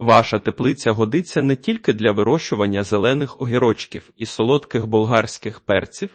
Ваша теплиця годиться не тільки для вирощування зелених огірочків і солодких болгарських перців.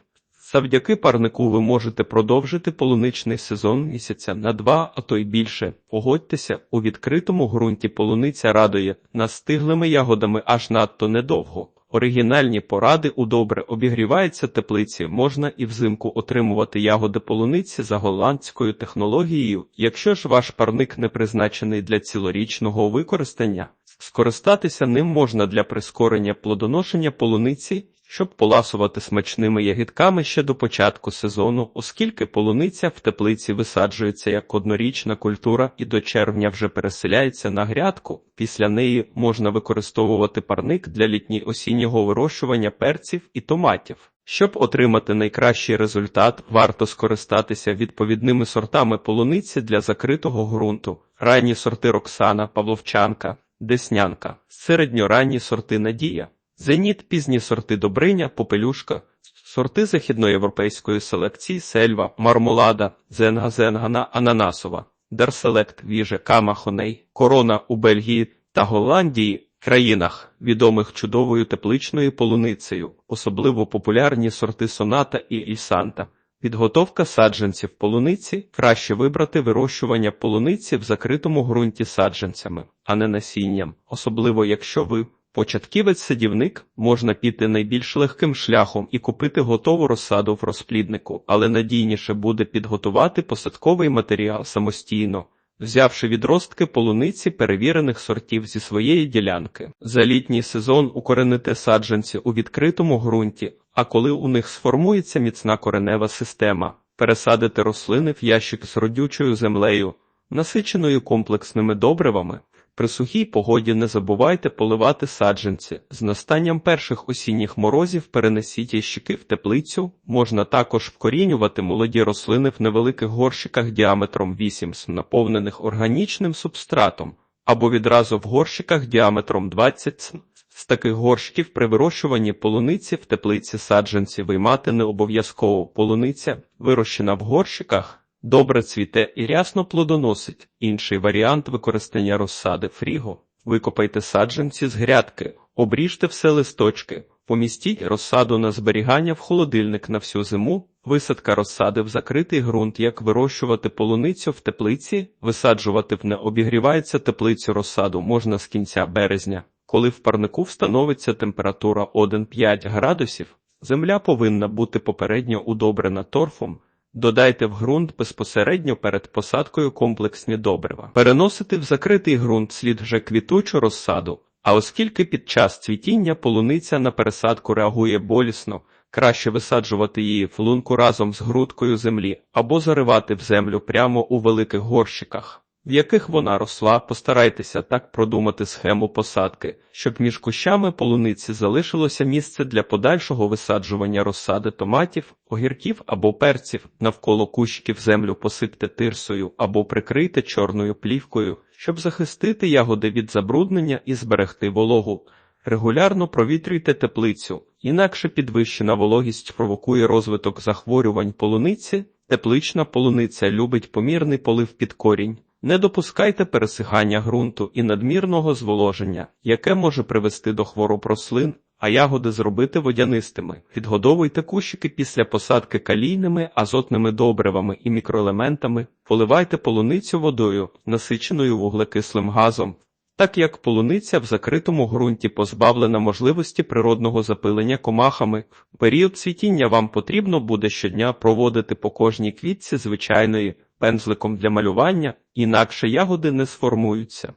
Завдяки парнику ви можете продовжити полуничний сезон місяця на два, а то й більше. Погодьтеся, у відкритому ґрунті полуниця радує настиглими ягодами аж надто недовго. Оригінальні поради у добре обігріваються теплиці можна і взимку отримувати ягоди полуниці за голландською технологією. Якщо ж ваш парник не призначений для цілорічного використання, скористатися ним можна для прискорення плодоношення полуниці, щоб поласувати смачними ягідками ще до початку сезону, оскільки полуниця в теплиці висаджується як однорічна культура і до червня вже переселяється на грядку. Після неї можна використовувати парник для літньо-осіннього вирощування перців і томатів. Щоб отримати найкращий результат, варто скористатися відповідними сортами полуниці для закритого ґрунту, ранні сорти Роксана, Павловчанка, Деснянка, середньоранні сорти Надія. Зеніт, пізні сорти Добриня, Попелюшка, сорти західноєвропейської селекції Сельва, Мармолада, Зенга Зенгана, Ананасова, Дерселект, Віже, Кама, Хоней, Корона у Бельгії та Голландії, країнах, відомих чудовою тепличною полуницею, особливо популярні сорти Соната і Ільсанта. Підготовка саджанців полуниці краще вибрати вирощування полуниці в закритому ґрунті саджанцями, а не насінням, особливо якщо ви Початківець-садівник можна піти найбільш легким шляхом і купити готову розсаду в розпліднику, але надійніше буде підготувати посадковий матеріал самостійно, взявши відростки полуниці перевірених сортів зі своєї ділянки. За літній сезон укоренити саджанці у відкритому ґрунті, а коли у них сформується міцна коренева система, пересадити рослини в ящик з родючою землею, насиченою комплексними добривами. При сухій погоді не забувайте поливати саджанці. З настанням перших осінніх морозів перенесіть ящики в теплицю. Можна також вкорінювати молоді рослини в невеликих горщиках діаметром 8 см, наповнених органічним субстратом, або відразу в горщиках діаметром 20 см. З таких горщиків при вирощуванні полуниці в теплиці саджанці виймати не обов'язково полуниця, вирощена в горщиках. Добре цвіте і рясно плодоносить. Інший варіант використання розсади фріго. Викопайте саджанці з грядки, обріжте все листочки, помістіть розсаду на зберігання в холодильник на всю зиму, висадка розсади в закритий ґрунт, як вирощувати полуницю в теплиці, висаджувати в не обігрівається теплицю розсаду можна з кінця березня. Коли в парнику встановиться температура 1,5 градусів, земля повинна бути попередньо удобрена торфом. Додайте в ґрунт безпосередньо перед посадкою комплексні добрива. Переносити в закритий ґрунт слід вже квітучу розсаду, а оскільки під час цвітіння полуниця на пересадку реагує болісно, краще висаджувати її в лунку разом з грудкою землі або заривати в землю прямо у великих горщиках. В яких вона росла, постарайтеся так продумати схему посадки, щоб між кущами полуниці залишилося місце для подальшого висаджування розсади томатів, огірків або перців, навколо кущиків землю посипте тирсою або прикрийте чорною плівкою, щоб захистити ягоди від забруднення і зберегти вологу. Регулярно провітрюйте теплицю, інакше підвищена вологість провокує розвиток захворювань полуниці. Теплична полуниця любить помірний полив під корінь. Не допускайте пересихання ґрунту і надмірного зволоження, яке може привести до хвороб рослин, а ягоди зробити водянистими. Підгодовуйте кущики після посадки калійними, азотними добривами і мікроелементами, поливайте полуницю водою, насиченою вуглекислим газом. Так як полуниця в закритому ґрунті позбавлена можливості природного запилення комахами, період цвітіння вам потрібно буде щодня проводити по кожній квітці звичайної пензликом для малювання, інакше ягоди не сформуються.